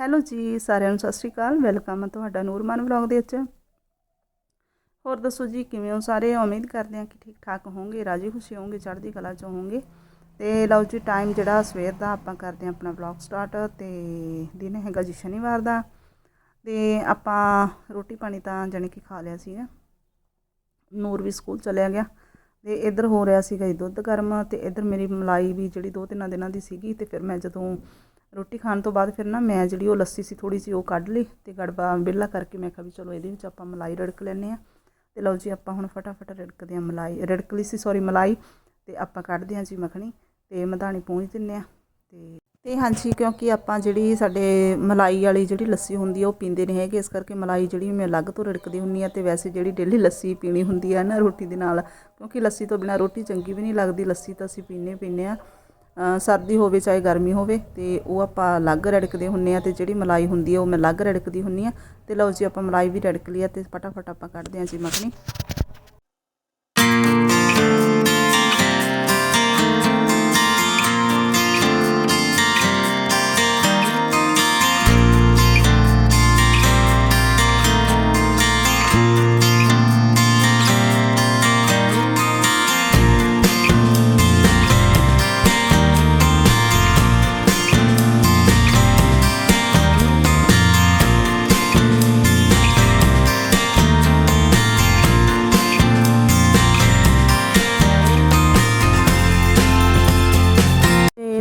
Hello ਜੀ, ਸਾਰਿਆਂ ਨੂੰ ਸਤਿ ਸ਼੍ਰੀ ਅਕਾਲ। ਵੈਲਕਮ ਹੈ ਤੁਹਾਡਾ ਨੂਰਮਨ ਵਲੌਗ ਦੇ ਵਿੱਚ। ਹੋਰ ਦੱਸੋ ਜੀ, ਕਿਵੇਂ ਹੋ ਸਾਰੇ? ਉਮੀਦ ਕਰਦੇ ਹਾਂ ਕਿ ਠੀਕ ਠਾਕ ਹੋਵੋਗੇ, ਰਾਜੀ ਖੁਸ਼ੀ ਹੋਵੋਗੇ, ਚੜ੍ਹਦੀ ਕਲਾ ਚ ਹੋਵੋਗੇ। ਤੇ ਲਓ ਜੀ ਟਾਈਮ ਜਿਹੜਾ ਸਵੇਰ ਦਾ ਆਪਾਂ ਕਰਦੇ ਹਾਂ ਆਪਣਾ ਵਲੌਗ ਸਟਾਰਟ ਤੇ ਦਿਨ ਹੈਗਾ ਜੀ ਸ਼ਨੀਵਾਰ ਦਾ। ਤੇ ਆਪਾਂ ਰੋਟੀ ਪਾਣੀ ਤਾਂ ਜਾਣੀ ਕਿ ਖਾ ਲਿਆ ਸੀ ਨੂਰ ਵੀ ਸਕੂਲ ਚਲਿਆ ਗਿਆ। ਤੇ ਇੱਧਰ ਹੋ ਰਿਹਾ ਸੀਗਾ ਜੀ ਦੁੱਧ ਗਰਮ ਤੇ ਇੱਧਰ ਮੇਰੀ ਮਲਾਈ ਵੀ ਜਿਹੜੀ ਦੋ ਤਿੰਨਾਂ ਦਿਨਾਂ ਦੀ ਸੀਗੀ ਤੇ ਫਿਰ ਮੈਂ ਜਦੋਂ ਰੋਟੀ ਖਾਣ ਤੋਂ ਬਾਅਦ ਫਿਰ ਨਾ ਮੈਂ ਜਿਹੜੀ ਉਹ ਲੱਸੀ ਸੀ ਥੋੜੀ ਸੀ ਉਹ ਕੱਢ ਲਈ ਤੇ ਗੜਬਾ ਬਿੱਲਾ ਕਰਕੇ ਮੈਂ ਕਿਹਾ ਵੀ ਚਲੋ ਇਹਦੇ ਵਿੱਚ ਆਪਾਂ ਮਲਾਈ ਰੜਕ ਲੈਨੇ ਆ ਤੇ ਲਓ ਜੀ, ਆਪਾਂ ਹੁਣ ਫਟਾਫਟ ਰੜਕਦੇ ਆ ਮਲਾਈ। ਰੜਕ ਲਈ ਸੀ ਸੌਰੀ ਮਲਾਈ। ਤੇ ਆਪਾਂ ਕੱਢਦੇ ਆ ਜੀ ਮੱਖਣੀ। ਤੇ ਮਧਾਣੀ ਪੂੰਝ ਦਿੰਨੇ ਆ ਤੇ ਤੇ ਹਾਂਜੀ, ਕਿਉਂਕਿ ਆਪਾਂ ਜਿਹੜੀ ਸਾਡੇ ਮਲਾਈ ਵਾਲੀ ਜਿਹੜੀ ਲੱਸੀ ਹੁੰਦੀ ਆ, ਉਹ ਪੀਂਦੇ ਨਹੀਂ ਹੈਗੇ। ਇਸ ਕਰਕੇ ਮਲਾਈ ਜਿਹੜੀ ਮੈਂ ਅਲੱਗ ਤੋਂ ਰੜਕਦੀ ਹੁੰਨੀ ਆ ਤੇ ਵੈਸੇ ਜਿਹੜੀ ਡੇਲੀ ਲੱਸੀ ਪੀਣੀ ਹੁੰਦੀ ਆ ਨਾ ਰੋਟੀ ਦੇ ਨਾਲ, ਕਿਉਂਕਿ ਲੱਸੀ ਤੋਂ ਬਿਨਾ ਰੋਟੀ ਚੰਗੀ ਵੀ ਨਹੀਂ ਲੱਗਦੀ। ਲੱਸੀ ਤਾਂ ਅਸੀਂ ਪੀਨੇ ਪੀਨੇ ਆ ਸਰਦੀ ਹੋਵੇ ਚਾਹੇ ਗਰਮੀ ਹੋਵੇ ਤੇ ਉਹ ਆਪਾਂ ਅਲੱਗ ਰੜਕਦੇ ਹੁੰਨੇ ਆ ਤੇ ਜਿਹੜੀ ਮਲਾਈ ਹੁੰਦੀ ਆ ਉਹ ਮੈਂ ਅਲੱਗ ਰੜਕਦੀ ਹੁੰਨੀ ਆ ਤੇ ਲਓ ਜੀ ਆਪਾਂ ਮਲਾਈ ਵੀ ਰੜਕ ਲਈ ਆ ਤੇ ਫਟਾਫਟ ਆਪਾਂ ਕੱਢਦੇ ਆ ਜੀ ਮੱਖਣੀ।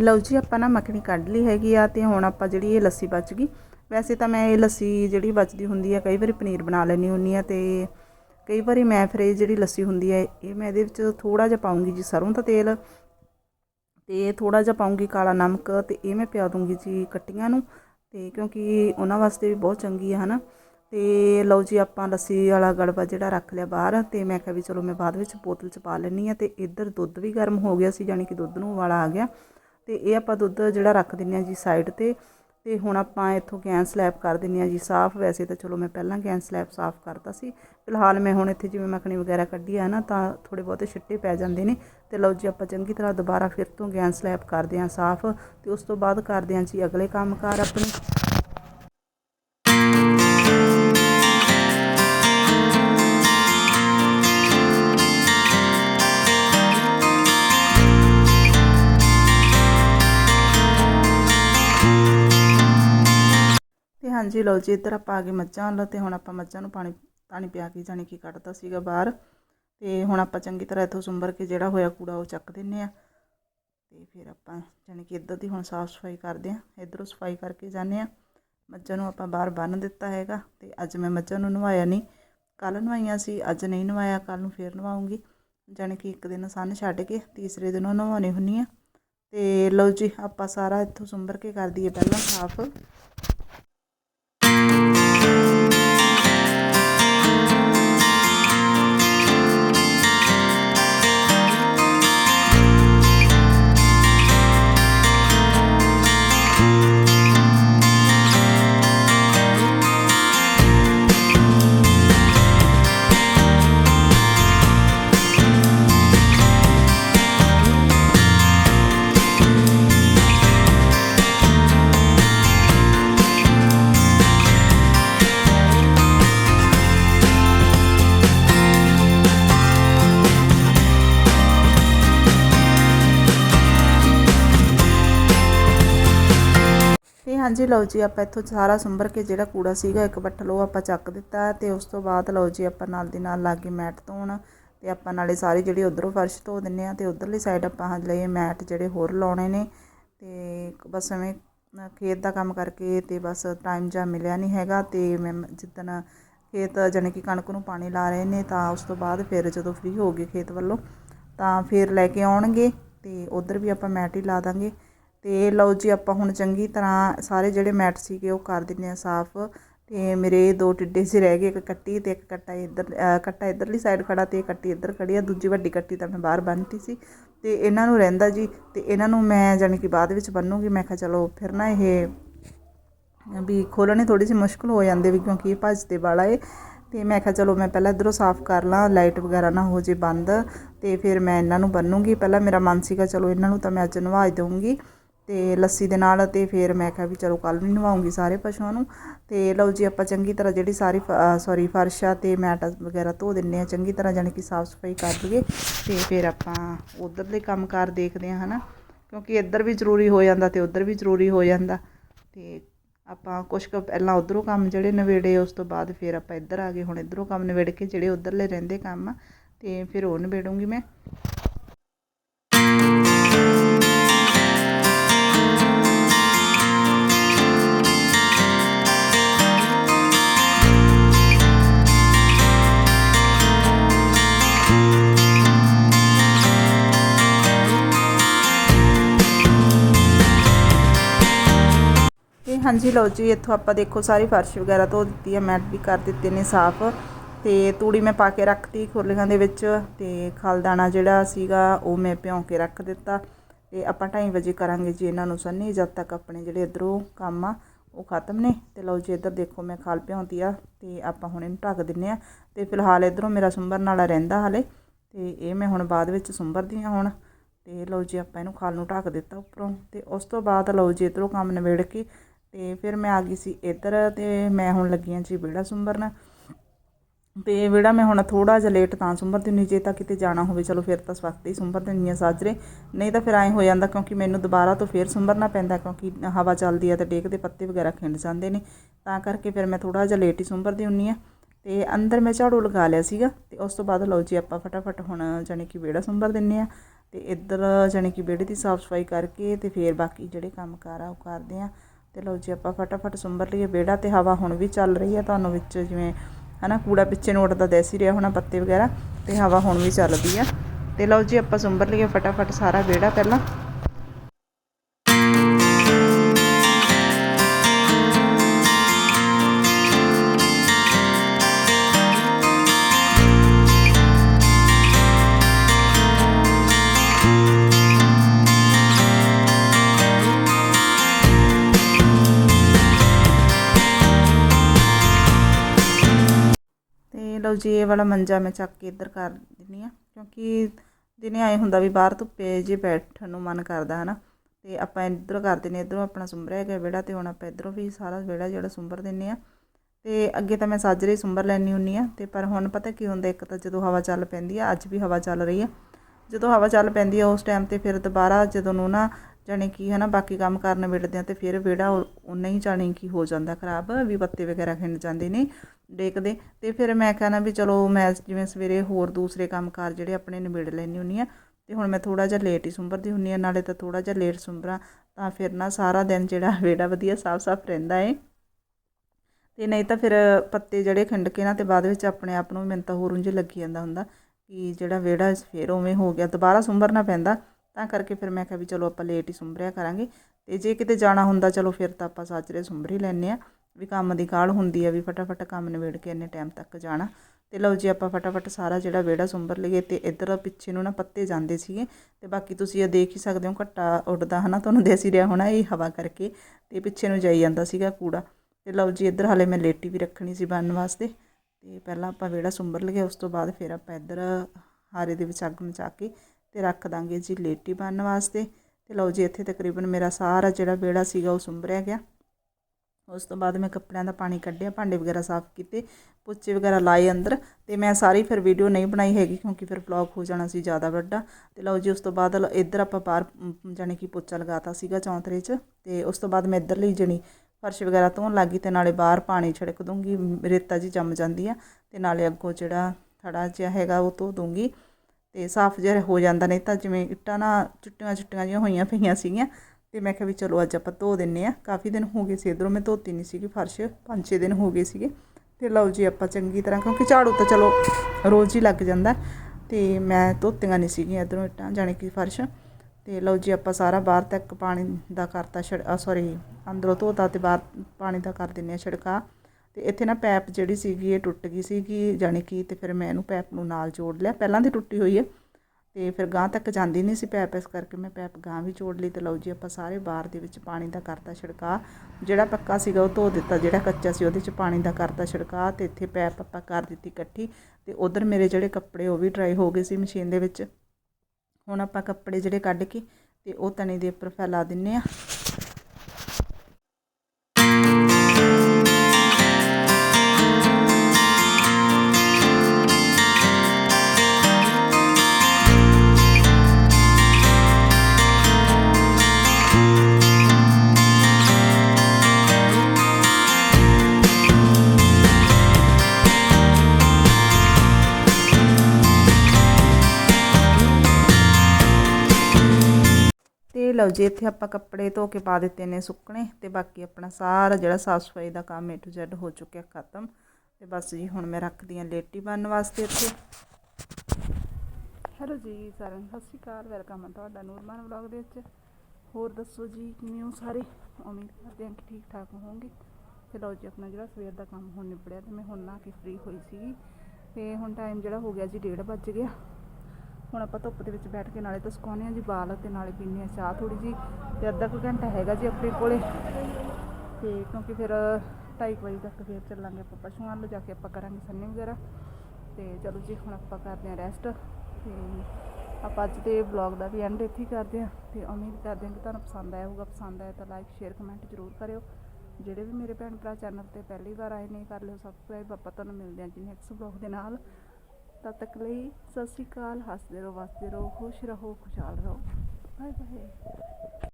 ਲਓ ਜੀ, ਆਪਾਂ ਨਾ ਮੱਖਣੀ ਕੱਢ ਲਈ ਹੈਗੀ ਆ ਤੇ ਹੁਣ ਆਪਾਂ ਜਿਹੜੀ ਇਹ ਲੱਸੀ ਬਚ ਗਈ। ਵੈਸੇ ਤਾਂ ਮੈਂ ਇਹ ਲੱਸੀ ਜਿਹੜੀ ਬਚਦੀ ਹੁੰਦੀ ਆ, ਕਈ ਵਾਰੀ ਪਨੀਰ ਬਣਾ ਲੈਣੀ ਹੁੰਨੀ ਆ ਤੇ ਕਈ ਵਾਰੀ ਮੈਂ ਫਿਰ ਇਹ ਜਿਹੜੀ ਲੱਸੀ ਹੁੰਦੀ ਹੈ ਇਹ ਮੈਂ ਇਹਦੇ ਵਿੱਚ ਥੋੜਾ ਜਿਹਾ ਪਾਉਂਗੀ ਜੀ ਸਰੋਂ ਦਾ ਤੇਲ ਤੇ ਥੋੜਾ ਜਿਹਾ ਪਾਉਂਗੀ ਕਾਲਾ ਨਮਕ ਤੇ ਇਹ ਮੈਂ ਪਿਆ ਦੂੰਗੀ ਜੀ ਕੱਟੀਆਂ ਨੂੰ ਤੇ ਕਿਉਂਕਿ ਉਹਨਾਂ ਵਾਸਤੇ ਵੀ ਬਹੁਤ ਚੰਗੀ ਹੈ ਹਨਾ। ਤੇ ਲਓ ਜੀ, ਆਪਾਂ ਲੱਸੀ ਵਾਲਾ ਗੜਬਾ ਜਿਹੜਾ ਰੱਖ ਲਿਆ ਬਾਹਰ ਤੇ ਮੈਂ ਕਿਹਾ ਵੀ ਚਲੋ ਮੈਂ ਬਾਅਦ ਵਿੱਚ ਬੋਤਲ 'ਚ ਪਾ ਲੈਣੀ ਆ ਤੇ ਇੱਧਰ ਦੁੱਧ ਵੀ ਗਰਮ ਹੋ ਗਿਆ ਸੀ ਯਾਨੀ ਕਿ ਦੁੱਧ ਨੂੰ ਉਬਾਲਾ ਆ ਗਿਆ। ਤੇ ਇਹ ਆਪਾਂ ਦੁੱਧ ਜਿਹੜਾ ਰੱਖ ਦਿੰਨੇ ਆ ਜੀ ਸਾਈਡ ਤੇ ਤੇ ਹੁਣ ਆਪਾਂ ਇੱਥੋਂ ਗੈਸ ਸਲੈਬ ਕਰ ਦਿੰਨੇ ਆ ਜੀ ਸਾਫ਼। ਵੈਸੇ ਤਾਂ ਚਲੋ ਮੈਂ ਪਹਿਲਾਂ ਗੈਸ ਸਲੈਬ ਸਾਫ਼ ਕਰਤਾ ਸੀ। ਫਿਲਹਾਲ ਮੈਂ ਹੁਣ ਇੱਥੇ ਜਿਵੇਂ ਮੱਖਣੀ ਵਗੈਰਾ ਕੱਢੀ ਆ ਨਾ, ਤਾਂ ਥੋੜੇ ਬਹੁਤੇ ਛਿੱਟੇ ਪੈ ਜਾਂਦੇ ਨੇ। ਤੇ ਲਓ ਜੀ ਆਪਾਂ ਚੰਗੀ ਤਰ੍ਹਾਂ ਦੁਬਾਰਾ ਫਿਰ ਤੋਂ ਗੈਸ ਸਲੈਬ ਕਰਦੇ ਆ ਸਾਫ਼, ਤੇ ਉਸ ਤੋਂ ਬਾਅਦ ਕਰਦੇ ਆ ਜੀ ਅਗਲੇ ਕੰਮਕਾਰ ਆਪਣੇ। ਹਾਂਜੀ ਲਓ ਜੀ, ਇੱਧਰ ਆਪਾਂ ਆ ਗਏ ਮੱਝਾਂ ਵੱਲ ਤੇ ਹੁਣ ਆਪਾਂ ਮੱਝਾਂ ਨੂੰ ਪਾਣੀ ਪਾਣੀ ਪਿਆ ਕੇ ਜਾਣੀ ਕਿ ਕੱਢਤਾ ਸੀਗਾ ਬਾਹਰ। ਤੇ ਹੁਣ ਆਪਾਂ ਚੰਗੀ ਤਰ੍ਹਾਂ ਇੱਥੋਂ ਸੁੰਬਰ ਕੇ ਜਿਹੜਾ ਹੋਇਆ ਕੂੜਾ ਉਹ ਚੱਕ ਦਿੰਨੇ ਆ। ਤੇ ਫਿਰ ਆਪਾਂ ਜਾਣੀ ਕਿ ਇੱਧਰ ਦੀ ਹੁਣ ਸਾਫ਼ ਸਫ਼ਾਈ ਕਰਦੇ ਆ ਇੱਧਰੋਂ ਸਫ਼ਾਈ ਕਰਕੇ ਜਾਂਦੇ ਆ ਮੱਝਾਂ ਨੂੰ ਆਪਾਂ ਬਾਹਰ ਬੰਨ ਦਿੱਤਾ ਹੈਗਾ ਤੇ ਅੱਜ ਮੈਂ ਮੱਝਾਂ ਨੂੰ ਨਵਾਇਆ ਨਹੀਂ। ਕੱਲ ਨਵਾਈਆਂ ਸੀ, ਅੱਜ ਨਹੀਂ ਨਵਾਇਆ ਕੱਲ ਨੂੰ ਫੇਰ ਨਵਾਉਂਗੀ। ਜਾਣੀ ਕਿ ਇੱਕ ਦਿਨ ਸੰਨ ਛੱਡ ਕੇ ਤੀਸਰੇ ਦਿਨ ਉਹ ਨਵਾਉਣੀ ਹੁੰਨੀ ਆ। ਤੇ ਲਓ ਜੀ, ਆਪਾਂ ਸਾਰਾ ਇੱਥੋਂ ਸੁੰਬਰ ਕੇ ਕਰ ਦਈਏ ਪਹਿਲਾਂ ਸਾਫ਼। ਹਾਂਜੀ, ਲਓ ਜੀ, ਆਪਾਂ ਇੱਥੋਂ ਸਾਰਾ ਸੁੰਬਰ ਕੇ ਜਿਹੜਾ ਕੂੜਾ ਸੀਗਾ, ਇੱਕ ਬੱਠਲ ਉਹ ਆਪਾਂ ਚੱਕ ਦਿੱਤਾ ਤੇ ਉਸ ਤੋਂ ਬਾਅਦ ਲਓ ਜੀ, ਆਪਾਂ ਨਾਲ ਦੀ ਨਾਲ ਲਾ ਕੇ ਮੈਟ ਧੋਣ ਤੇ ਆਪਾਂ ਨਾਲੇ ਸਾਰੀ ਜਿਹੜੀ ਉਧਰੋਂ ਫਰਸ਼ ਧੋ ਦਿੰਨੇ ਆ ਤੇ ਉਧਰਲੀ ਸਾਈਡ ਆਪਾਂ ਹਾਂ ਹਲੇ ਮੈਟ ਜਿਹੜੇ ਹੋਰ ਲਾਉਣੇ ਨੇ ਤੇ ਬਸ ਐਵੇਂ ਖੇਤ ਦਾ ਕੰਮ ਕਰਕੇ ਤੇ ਬਸ ਟਾਈਮ ਜਾਂ ਮਿਲਿਆ ਨਹੀਂ ਹੈਗਾ ਤੇ ਮੈਂ ਜਿੱਦਣ ਖੇਤ ਜਾਣੀ ਕਿ ਕਣਕ ਨੂੰ ਪਾਣੀ ਲਾ ਰਹੇ ਨੇ ਤਾਂ ਉਸ ਤੋਂ ਬਾਅਦ ਫਿਰ ਜਦੋਂ ਫ੍ਰੀ ਹੋ ਗਏ ਖੇਤ ਵੱਲੋਂ ਤਾਂ ਫਿਰ ਲੈ ਕੇ ਆਉਣਗੇ ਤੇ ਉਧਰ ਵੀ ਆਪਾਂ ਮੈਟ ਹੀ ਲਾ ਦਾਂਗੇ। ਅਤੇ ਲਓ ਜੀ, ਆਪਾਂ ਹੁਣ ਚੰਗੀ ਤਰ੍ਹਾਂ ਸਾਰੇ ਜਿਹੜੇ ਮੈਟ ਸੀਗੇ ਉਹ ਕਰ ਦਿੰਨੇ ਆ ਸਾਫ਼। ਤੇ ਮੇਰੇ ਦੋ ਟਿੱਡੇ ਸੀ ਰਹਿ ਗਏ, ਇੱਕ ਕੱਟੀ ਤੇ ਇੱਕ ਕੱਟਾ ਇੱਧਰ ਕੱਟਾ ਇੱਧਰਲੀ ਸਾਈਡ ਖੜਾ ਤੇ ਕੱਟੀ ਇੱਧਰ ਖੜੀ ਆ, ਦੂਜੀ ਵੱਡੀ ਕੱਟੀ ਤਾਂ ਮੈਂ ਬਾਹਰ ਬੰਨਤੀ ਸੀ। ਤੇ ਇਹਨਾਂ ਨੂੰ ਰਹਿੰਦਾ ਜੀ, ਤੇ ਇਹਨਾਂ ਨੂੰ ਮੈਂ ਜਾਣੀ ਕਿ ਬਾਅਦ ਵਿੱਚ ਬੰਨੂਗੀ। ਮੈਂ ਕਿਹਾ ਚਲੋ ਫਿਰ ਨਾ ਇਹ, ਵੀ ਖੋਲਣੇ ਥੋੜੀ ਜਿਹੀ ਮੁਸ਼ਕਲ ਹੋ ਜਾਂਦੇ ਵੀ ਕਿਉਂਕਿ ਇਹ ਭੱਜਦੇ ਵਾਲਾ ਏ। ਤੇ ਮੈਂ ਕਿਹਾ ਚਲੋ ਮੈਂ ਪਹਿਲਾਂ ਇਧਰੋਂ ਸਾਫ਼ ਕਰ ਲਾਂ, ਲਾਈਟ ਵਗੈਰਾ ਨਾ ਹੋ ਜੇ ਬੰਦ। ਤੇ ਫਿਰ ਮੈਂ ਇਹਨਾਂ ਨੂੰ ਬੰਨੂਗੀ। ਪਹਿਲਾਂ ਮੇਰਾ ਮਨ ਸੀਗਾ ਚਲੋ ਇਹਨਾਂ ਨੂੰ ਤਾਂ ਮੈਂ ਅੱਜ ਨਵਾ ਦਊਂਗੀ। ਅਤੇ ਲੱਸੀ ਦੇ ਨਾਲ ਅਤੇ ਫਿਰ ਮੈਂ ਕਿਹਾ ਵੀ ਚਲੋ ਕੱਲ੍ਹ ਨੂੰ ਨਵਾਉਂਗੀ ਸਾਰੇ ਪਸ਼ੂਆਂ ਨੂੰ। ਅਤੇ ਲਓ ਜੀ ਆਪਾਂ ਚੰਗੀ ਤਰ੍ਹਾਂ ਜਿਹੜੀ ਸਾਰੀ ਸੋਰੀ ਫਰਸ਼ ਆ ਅਤੇ ਮੈਟ ਵਗੈਰਾ ਧੋ ਦਿੰਦੇ ਆ ਚੰਗੀ ਤਰ੍ਹਾਂ ਜਾਣੀ ਕਿ ਸਾਫ਼ ਸਫ਼ਾਈ ਕਰ ਲਈਏ ਅਤੇ ਫਿਰ ਆਪਾਂ ਉਧਰਲੇ ਕੰਮਕਾਰ ਦੇਖਦੇ ਆ ਹਨਾ? ਕਿਉਂਕਿ ਇੱਧਰ ਵੀ ਜ਼ਰੂਰੀ ਹੋ ਜਾਂਦਾ ਅਤੇ ਉੱਧਰ ਵੀ ਜ਼ਰੂਰੀ ਹੋ ਜਾਂਦਾ। ਅਤੇ ਆਪਾਂ ਕੁਛ ਕੁ ਪਹਿਲਾਂ ਉਧਰੋਂ ਕੰਮ ਜਿਹੜੇ ਨਵੇੜੇ ਉਸ ਤੋਂ ਬਾਅਦ ਫਿਰ ਆਪਾਂ ਇੱਧਰ ਆ ਗਏ, ਹੁਣ ਇੱਧਰੋਂ ਕੰਮ ਨਵੇੜ ਕੇ ਜਿਹੜੇ ਉਧਰਲੇ ਰਹਿੰਦੇ ਕੰਮ ਆ, ਤੇ ਫਿਰ ਉਹ ਨਵੇੜੂੰਗੀ ਮੈਂ। ਹਾਂਜੀ, ਲਓ ਜੀ, ਇੱਥੋਂ ਆਪਾਂ ਦੇਖੋ ਸਾਰੀ ਫਰਸ਼ ਵਗੈਰਾ ਧੋ ਦਿੱਤੀ ਹੈ, ਮੈਟ ਵੀ ਕਰ ਦਿੱਤੇ ਨੇ ਸਾਫ਼। ਤੇ ਤੂੜੀ ਮੈਂ ਪਾ ਕੇ ਰੱਖਤੀ ਖੁਰਲੀਆਂ ਦੇ ਵਿੱਚ ਤੇ ਖਲਦਾਣਾ ਜਿਹੜਾ ਸੀਗਾ ਉਹ ਮੈਂ ਭਿਉਂ ਕੇ ਰੱਖ ਦਿੱਤਾ। ਤੇ ਆਪਾਂ 2:30 ਵਜੇ ਕਰਾਂਗੇ ਜੀ ਇਹਨਾਂ ਨੂੰ ਸੰਨੀ, ਜਦ ਤੱਕ ਆਪਣੇ ਜਿਹੜੇ ਇਧਰੋਂ ਕੰਮ ਆ, ਉਹ ਖਤਮ ਨੇ। ਤੇ ਲਓ ਜੀ, ਇੱਧਰ ਦੇਖੋ ਮੈਂ ਖਲ ਭਿਉਂਦੀ ਆ, ਤੇ ਆਪਾਂ ਹੁਣ ਇਹਨੂੰ ਢੱਕ ਦਿੰਨੇ ਆ। ਤੇ ਫਿਲਹਾਲ ਇਧਰੋਂ ਮੇਰਾ ਸੁੰਬਰ ਨਾਲਾ ਰਹਿੰਦਾ ਹਲੇ, ਤੇ ਇਹ ਮੈਂ ਹੁਣ ਬਾਅਦ ਵਿੱਚ ਸੁੰਬਰਦੀ ਆ ਹੁਣ। ਤੇ ਲਓ ਜੀ, ਆਪਾਂ ਇਹਨੂੰ ਖਾਲ ਨੂੰ ਢੱਕ ਦਿੱਤਾ ਉੱਪਰੋਂ। ਤੇ ਉਸ ਤੋਂ ਬਾਅਦ ਲਓ ਜੀ, ਇਧਰੋਂ ਕੰਮ ਨਿਬੇੜ ਕੇ ਤੇ ਫਿਰ ਮੈਂ ਆ ਗਈ ਸੀ ਇੱਧਰ ਤੇ ਮੈਂ ਹੁਣ ਲੱਗੀ ਹਾਂ ਜੀ ਵਿਹੜਾ ਸੁੰਬਰਨ। ਤੇ ਵਿਹੜਾ ਮੈਂ ਹੁਣ ਥੋੜਾ ਜਿਹਾ ਲੇਟ ਤਾਂ ਸੁੰਬਰ ਦਿੰਦੀ ਜੇ ਤਾਂ ਕਿਤੇ ਜਾਣਾ ਹੋਵੇ, ਚਲੋ ਫਿਰ ਤਾਂ ਸਵਖਤ ਹੀ ਸੁੰਬਰ ਦਿੰਦੀ ਹਾਂ ਸਾਜਰੇ। ਨਹੀਂ ਤਾਂ ਫਿਰ ਐਂ ਹੋ ਜਾਂਦਾ ਕਿਉਂਕਿ ਮੈਨੂੰ ਦੁਬਾਰਾ ਤੋਂ ਫਿਰ ਸੁੰਬਰਨਾ ਪੈਂਦਾ, ਕਿਉਂਕਿ ਹਵਾ ਚੱਲਦੀ ਆ ਤੇ ਡੇਕ ਦੇ ਪੱਤੇ ਵਗੈਰਾ ਖਿੰਡ ਜਾਂਦੇ ਨੇ। ਤਾਂ ਕਰਕੇ ਫਿਰ ਮੈਂ ਥੋੜਾ ਜਿਹਾ ਲੇਟ ਹੀ ਸੁੰਬਰਦੀ ਹੁੰਨੀ ਆ। ਤੇ ਅੰਦਰ ਮੈਂ ਝਾੜੂ ਲਗਾ ਲਿਆ ਸੀਗਾ ਤੇ ਉਸ ਤੋਂ ਬਾਅਦ ਲਓ ਜੀ ਆਪਾਂ ਫਟਾਫਟ ਹੁਣ ਜਾਣੀ ਕਿ ਵਿਹੜਾ ਸੁੰਬਰ ਦਿੰਨੇ ਆ। ਤੇ ਇੱਧਰ ਜਾਣੀ ਕਿ ਵਿਹੜੇ ਦੀ ਸਾਫ਼ ਸਫ਼ਾਈ ਕਰਕੇ ਤੇ ਫਿਰ ਬਾਕੀ ਜਿਹੜੇ ਕੰਮ ਕਾਰ ਆ ਉਹ ਕਰਦੇ ਆ। ਤੇ ਲਓ ਜੀ ਆਪਾਂ ਫਟਾਫਟ ਸੁੰਬਰ ਲਈਏ, ਵਿਹੜਾ ਤੇ ਹਵਾ ਹੁਣ ਵੀ ਚੱਲ ਰਹੀ ਹੈ ਤੁਹਾਨੂੰ ਵਿੱਚ ਜਿਵੇਂ, ਹਨਾ, ਕੂੜਾ ਪਿੱਛੇ ਨੂੰ ਉੱਡਦਾ ਦਿਸ ਰਿਹਾ ਹੋਣਾ, ਪੱਤੇ ਵਗੈਰਾ, ਤੇ ਹਵਾ ਹੁਣ ਵੀ ਚੱਲਦੀ ਆ। ਤੇ ਲਓ ਜੀ ਆਪਾਂ ਸੁੰਬਰ ਲਈਏ ਫਟਾਫਟ ਸਾਰਾ ਵਿਹੜਾ ਪਹਿਲਾਂ। ਲਓ ਜੀ, ਇਹ ਵਾਲਾ ਮੰਜਾ ਮੈਂ ਚੱਕ ਕੇ ਇੱਧਰ ਕਰ ਦਿੰਨੀ ਆ, ਕਿਉਂਕਿ ਦਿਨੇ ਆਏ ਹੁੰਦਾ ਵੀ ਬਾਹਰ ਧੁੱਪੇ ਜੇ ਬੈਠਣ ਨੂੰ ਮਨ ਕਰਦਾ, ਹਨਾ। ਤੇ ਆਪਾਂ ਇੱਧਰੋਂ ਕਰ ਦਿੰਨੇ ਇੱਧਰੋਂ ਆਪਣਾ ਸੁੰਬਰਿਆ ਗਿਆ ਵਿਹੜਾ ਤੇ ਹੁਣ ਆਪਾਂ ਇੱਧਰੋਂ ਵੀ ਸਾਰਾ ਵਿਹੜਾ ਜਿਹੜਾ ਸੁੰਬਰ ਦਿੰਨੇ ਆ। ਤੇ ਅੱਗੇ ਤਾਂ ਮੈਂ ਸਾਜਰੇ ਸੁੰਬਰ ਲੈਣੀ ਹੁੰਨੀ ਆ, ਤੇ ਪਰ ਹੁਣ ਪਤਾ ਕੀ ਹੁੰਦਾ, ਇੱਕ ਤਾਂ ਜਦੋਂ ਹਵਾ ਚੱਲ ਪੈਂਦੀ ਆ, ਅੱਜ ਵੀ ਹਵਾ ਚੱਲ ਰਹੀ ਆ। ਜਦੋਂ ਹਵਾ ਚੱਲ ਪੈਂਦੀ ਆ, ਉਸ ਟਾਈਮ ਤੇ ਫਿਰ ਦੁਬਾਰਾ ਜਦੋਂ ਨੂੰ ਨਾ ਜਾਣੀ ਕਿ ਹਨਾ ਬਾਕੀ ਕੰਮ ਕਰਨ ਵਿੜਦੇ ਆ ਤੇ ਫਿਰ ਵਿਹੜਾ ਉਨਾ ਹੀ ਜਾਣੀ ਕਿ ਹੋ ਜਾਂਦਾ ਖਰਾਬ, ਵੀ ਪੱਤੇ ਵਗੈਰਾ ਖਿੰਡ ਜਾਂਦੇ ਨੇ ਡੇਕਦੇ। ਤੇ ਫਿਰ ਮੈਂ ਕਹਿੰਦਾ ਵੀ ਚਲੋ ਮੈਂ ਜਿਵੇਂ ਸਵੇਰੇ ਹੋਰ ਦੂਸਰੇ ਕੰਮਕਾਰ ਜਿਹੜੇ ਆਪਣੇ ਨਿਬੇੜ ਲੈਣੀ ਹੁੰਨੀ ਆ, ਤੇ ਹੁਣ ਮੈਂ ਥੋੜਾ ਜਿਹਾ ਲੇਟ ਹੀ ਸੁੰਬਰਦੀ ਹੁੰਨੀ ਆ, ਨਾਲੇ ਤਾਂ ਥੋੜਾ ਜਿਹਾ ਲੇਟ ਸੁੰਬਰਾਂ ਤਾਂ ਫਿਰ ਨਾ ਸਾਰਾ ਦਿਨ ਜਿਹੜਾ ਵਿਹੜਾ ਵਧੀਆ ਸਾਫ਼-ਸਾਫ਼ ਰਹਿੰਦਾ ਏ। ਤੇ ਨਹੀਂ ਤਾਂ ਫਿਰ ਪੱਤੇ ਜਿਹੜੇ ਖਿੰਡ ਕੇ ਨਾ ਤੇ ਬਾਅਦ ਵਿੱਚ ਆਪਣੇ ਆਪ ਨੂੰ ਮੈਨੂੰ ਤਾਂ ਹੋਰ ਉਂਝ ਲੱਗੀ ਜਾਂਦਾ ਹੁੰਦਾ, ਕਿ ਜਿਹੜਾ ਵਿਹੜਾ ਫਿਰ ਉਵੇਂ ਹੋ ਗਿਆ, ਦੁਬਾਰਾ ਸੁੰਬਰਨਾ ਪੈਂਦਾ। ਤਾਂ ਕਰਕੇ ਫਿਰ ਮੈਂ ਕਿਹਾ ਵੀ ਚਲੋ ਆਪਾਂ ਲੇਟ ਹੀ ਸੁੰਬਰਿਆ ਕਰਾਂਗੇ। ਤੇ ਜੇ ਕਿਤੇ ਜਾਣਾ ਹੁੰਦਾ, ਚਲੋ ਫਿਰ ਤਾਂ ਆਪਾਂ ਸਾਜਰੇ ਸੁੰਬਰ ਹੀ ਲੈਂਦੇ ਆ ਵੀ ਕੰਮ ਦੀ ਕਾਹਲ ਹੁੰਦੀ ਆ ਵੀ ਫਟਾਫਟ ਕੰਮ ਨਿਬੇੜ ਕੇ ਇੰਨੇ ਟਾਈਮ ਤੱਕ ਜਾਣਾ। ਤੇ ਲਓ ਜੀ, ਆਪਾਂ ਫਟਾਫਟ ਸਾਰਾ ਜਿਹੜਾ ਵਿਹੜਾ ਸੁੰਬਰ ਲਈਏ ਤੇ ਇੱਧਰ ਪਿੱਛੇ ਨੂੰ ਨਾ ਪੱਤੇ ਜਾਂਦੇ ਸੀਗੇ। ਤੇ ਬਾਕੀ ਤੁਸੀਂ ਇਹ ਦੇਖ ਹੀ ਸਕਦੇ ਹੋ, ਘੱਟਾ ਉੱਡਦਾ ਹਨਾ, ਤੁਹਾਨੂੰ ਦੇਸ ਹੀ ਰਿਹਾ ਹੋਣਾ ਇਹ ਹਵਾ ਕਰਕੇ। ਤੇ ਪਿੱਛੇ ਨੂੰ ਜਾਈ ਜਾਂਦਾ ਸੀਗਾ ਕੂੜਾ। ਤੇ ਲਓ ਜੀ, ਇੱਧਰ ਹਾਲੇ ਮੈਂ ਲੇਟੀ ਵੀ ਰੱਖਣੀ ਸੀ ਬੰਨ ਵਾਸਤੇ। ਤੇ ਪਹਿਲਾਂ ਆਪਾਂ ਵਿਹੜਾ ਸੁੰਬਰ ਲਈਏ, ਉਸ ਤੋਂ ਬਾਅਦ ਫਿਰ ਆਪਾਂ ਇੱਧਰ ਹਾਰੇ ਦੇ ਵਿੱਚ ਅੱਗ ਮਚਾ ਕੇ ਤੇ ਰੱਖ ਦਾਂਗੇ ਜੀ ਲੇਟੀ ਬਣਨ ਵਾਸਤੇ। ਤੇ ਲਓ ਜੀ ਇੱਥੇ ਤਕਰੀਬਨ ਮੇਰਾ ਸਾਰਾ ਜਿਹੜਾ ਵਿਹੜਾ ਸੀਗਾ ਉਹ ਸੁੰਬਰਿਆ ਗਿਆ। ਉਸ ਤੋਂ ਬਾਅਦ ਮੈਂ ਕੱਪੜਿਆਂ ਦਾ ਪਾਣੀ ਕੱਢਿਆ, ਭਾਂਡੇ ਵਗੈਰਾ ਸਾਫ਼ ਕੀਤੇ, ਪੁੱਚੇ ਵਗੈਰਾ ਲਾਏ ਅੰਦਰ। ਤੇ ਮੈਂ ਸਾਰੀ ਫਿਰ ਵੀਡੀਓ ਨਹੀਂ ਬਣਾਈ ਹੈਗੀ ਕਿਉਂਕਿ ਫਿਰ ਵਲੌਗ ਹੋ ਜਾਣਾ ਸੀ ਜ਼ਿਆਦਾ ਵੱਡਾ। ਤੇ ਲਓ ਜੀ ਉਸ ਤੋਂ ਬਾਅਦ ਇੱਧਰ ਆਪਾਂ ਬਾਹਰ ਜਾਣੀ ਕਿ ਪੋਚਾ ਲਗਾਤਾ ਸੀਗਾ ਚੌਂਤਰੇ 'ਚ। ਤੇ ਉਸ ਤੋਂ ਬਾਅਦ ਮੈਂ ਇੱਧਰ ਲਈ ਜਣੀ ਫਰਸ਼ ਵਗੈਰਾ ਧੋਣ ਲੱਗੀ ਤੇ ਨਾਲੇ ਬਾਹਰ ਪਾਣੀ ਛਿੜਕ ਦੂੰਗੀ, ਰੇਤਾ ਜੀ ਜੰਮ ਜਾਂਦੀ ਆ। ਤੇ ਨਾਲੇ ਅੱਗੋਂ ਜਿਹੜਾ ਥੜਾ ਜਿਹਾ ਹੈਗਾ ਉਹ ਧੋ ਦੂੰਗੀ। ਅਤੇ ਸਾਫ਼ ਜਿਹਾ ਹੋ ਜਾਂਦਾ, ਨਹੀਂ ਤਾਂ ਜਿਵੇਂ ਇੱਟਾਂ ਨਾ ਚਿੱਟੀਆਂ ਚਿੱਟੀਆਂ ਜਿਹੀਆਂ ਹੋਈਆਂ ਪਈਆਂ ਸੀਗੀਆਂ ਅਤੇ ਮੈਂ ਕਿਹਾ ਵੀ ਚਲੋ ਅੱਜ ਆਪਾਂ ਧੋ ਦਿੰਨੇ ਆ। ਕਾਫੀ ਦਿਨ ਹੋ ਗਏ ਸੀ ਇਧਰੋਂ, ਮੈਂ ਧੋਤੀ ਨਹੀਂ ਸੀਗੀ ਫਰਸ਼ 5-6 ਦਿਨ ਹੋ ਗਏ ਸੀਗੇ। ਤੇ ਲਓ ਜੀ ਆਪਾਂ ਚੰਗੀ ਤਰ੍ਹਾਂ, ਕਿਉਂਕਿ ਝਾੜੂ ਤਾਂ ਚਲੋ ਰੋਜ਼ ਹੀ ਲੱਗ ਜਾਂਦਾ, ਤੇ ਮੈਂ ਧੋਤੀਆਂ ਨਹੀਂ ਸੀਗੀਆਂ ਇਧਰੋਂ ਇੱਟਾਂ, ਜਾਣੀ ਕਿ ਫਰਸ਼। ਤੇ ਲਓ ਜੀ ਆਪਾਂ ਸਾਰਾ ਬਾਹਰ ਤੱਕ ਪਾਣੀ ਦਾ ਕਰਤਾ ਛੜ ਸੌਰੀ ਅੰਦਰੋਂ ਧੋਤਾ ਤੇ ਬਾਹਰ ਪਾਣੀ ਦਾ ਕਰ ਦਿੰਨੇ ਆ ਛਿੜਕਾ ਤੇ ਇੱਥੇ ਨਾ ਪੈਪ ਜਿਹੜੀ ਸੀਗੀ ਇਹ ਟੁੱਟ ਗਈ ਸੀਗੀ, ਜਾਣੀ ਕਿ ਤੇ ਫਿਰ ਮੈਂ ਇਹਨੂੰ ਪੈਪ ਨੂੰ ਨਾਲ ਜੋੜ ਲਿਆ। ਪਹਿਲਾਂ ਦੀ ਟੁੱਟੀ ਹੋਈ ਹੈ ਤੇ ਫਿਰ ਗਾਂ ਤੱਕ ਜਾਂਦੀ ਨਹੀਂ ਸੀ ਪੈਪ, ਇਸ ਕਰਕੇ ਮੈਂ ਪੈਪ ਗਾਂ ਵੀ ਜੋੜ ਲਈ ਤੇ ਲਓ ਜੀ ਆਪਾਂ ਸਾਰੇ ਬਾਰ ਦੇ ਵਿੱਚ ਪਾਣੀ ਦਾ ਕਰਤਾ ਛਿੜਕਾ ਜਿਹੜਾ ਪੱਕਾ ਸੀਗਾ ਉਹ ਧੋ ਦਿੱਤਾ, ਜਿਹੜਾ ਕੱਚਾ ਸੀ ਉਹਦੇ 'ਚ ਪਾਣੀ ਦਾ ਕਰਤਾ ਛਿੜਕਾ ਤੇ ਇੱਥੇ ਪੈਪ ਆਪਾਂ ਕਰ ਦਿੱਤੀ ਇਕੱਠੀ ਤੇ ਉਧਰ ਮੇਰੇ ਜਿਹੜੇ ਕੱਪੜੇ ਉਹ ਵੀ ਡਰਾਈ ਹੋ ਗਏ ਸੀ ਮਸ਼ੀਨ ਦੇ ਵਿੱਚ। ਹੁਣ ਆਪਾਂ ਕੱਪੜੇ ਜਿਹੜੇ ਕੱਢ ਕੇ ਤੇ ਉਹ ਤਣੇ ਦੇ ਉੱਪਰ ਫੈਲਾ ਦਿੰਨੇ ਆ। ਲਓ ਜੀ, ਇੱਥੇ ਆਪਾਂ ਕੱਪੜੇ ਧੋ ਕੇ ਪਾ ਦਿੱਤੇ ਨੇ ਸੁੱਕਣੇ ਤੇ ਬਾਕੀ ਆਪਣਾ ਸਾਰਾ ਜਿਹੜਾ ਸਾਫ਼ ਸਫ਼ਾਈ ਦਾ ਕੰਮ A to Z ਹੋ ਚੁੱਕਿਆ ਖਤਮ। ਤੇ ਬਸ ਜੀ, ਹੁਣ ਮੈਂ ਰੱਖਦੀ ਹਾਂ ਲੇਟੀ ਬਣਨ ਵਾਸਤੇ ਇੱਥੇ। ਹੈਲੋ ਜੀ ਸਾਰਿਆਂ ਨੂੰ, ਸਤਿ ਸ਼੍ਰੀ ਅਕਾਲ, ਵੈਲਕਮ ਹੈ ਤੁਹਾਡਾ ਨੂਰਮਾਨ ਵਲੌਗ ਦੇ ਵਿੱਚ। ਹੋਰ ਦੱਸੋ ਜੀ, ਕਿਵੇਂ ਹੋ ਸਾਰੇ? ਉਮੀਦ ਕਰਦੇ ਹਾਂ ਕਿ ਠੀਕ ਠਾਕ ਹੋਵੋਗੇ। ਤੇ ਲਓ ਜੀ, ਆਪਣਾ ਜਿਹੜਾ ਸਵੇਰ ਦਾ ਕੰਮ ਹੁਣ ਨਿਬੜਿਆ ਤੇ ਮੈਂ ਹੁਣ ਨਾ ਕੇ ਫ੍ਰੀ ਹੋਈ ਸੀਗੀ। ਤੇ ਹੁਣ ਟਾਈਮ ਜਿਹੜਾ ਹੋ ਗਿਆ ਜੀ 1:30 ਵੱਜ ਗਿਆ। ਹੁਣ ਆਪਾਂ ਧੁੱਪ ਦੇ ਵਿੱਚ ਬੈਠ ਕੇ ਨਾਲੇ ਤਾਂ ਸੁਕਾਉਂਦੇ ਹਾਂ ਜੀ ਵਾਲ ਤੇ ਨਾਲੇ ਪੀਂਦੇ ਹਾਂ ਚਾਹ ਥੋੜੀ ਜੀ ਤੇ ਅੱਧਾ ਕੁ ਘੰਟਾ ਹੈਗਾ ਜੀ ਆਪਣੇ ਕੋਲੇ। ਤੇ ਕਿਉਂਕਿ ਫਿਰ 2:30 ਵਜੇ ਤੱਕ ਫਿਰ ਚੱਲਾਂਗੇ ਆਪਾਂ ਪਸ਼ੂਆਂ ਨੂੰ ਜਾ ਕੇ ਆਪਾਂ ਕਰਾਂਗੇ ਸੰਨੇ ਵਗੈਰਾ। ਤੇ ਚਲੋ ਜੀ, ਹੁਣ ਆਪਾਂ ਕਰਦੇ ਹਾਂ ਰੈਸਟ ਤੇ ਆਪਾਂ ਅੱਜ ਦੇ ਵਲੌਗ ਦਾ ਵੀ ਐਂਡ ਇੱਥੇ ਹੀ ਕਰਦੇ ਹਾਂ। ਤੇ ਉਮੀਦ ਕਰਦੇ ਹਾਂ ਕਿ ਤੁਹਾਨੂੰ ਪਸੰਦ ਆਇਆ ਹੋਊਗਾ। ਪਸੰਦ ਆਇਆ ਤਾਂ ਲਾਈਕ ਸ਼ੇਅਰ ਕਮੈਂਟ ਜ਼ਰੂਰ ਕਰਿਓ। ਜਿਹੜੇ ਵੀ ਮੇਰੇ ਭੈਣ ਭਰਾ ਚੈਨਲ ਤੇ ਪਹਿਲੀ ਵਾਰ ਆਏ ਨੇ, ਕਰ ਲਿਓ ਸਬਸਕ੍ਰਾਈਬ ਆਪਾਂ ਤੁਹਾਨੂੰ ਮਿਲਦੇ ਹਾਂ ਜੀ ਨੈਕਸਟ ਵਲੌਗ ਦੇ ਨਾਲ। ਤਦ ਤੱਕ ਲਈ ਸਤਿ ਸ਼੍ਰੀ ਅਕਾਲ, ਹੱਸਦੇ ਰਹੋ, ਵਸਦੇ ਰਹੋ, ਖੁਸ਼ ਰਹੋ, ਖੁਸ਼ਹਾਲ ਰਹੋ। Bye bye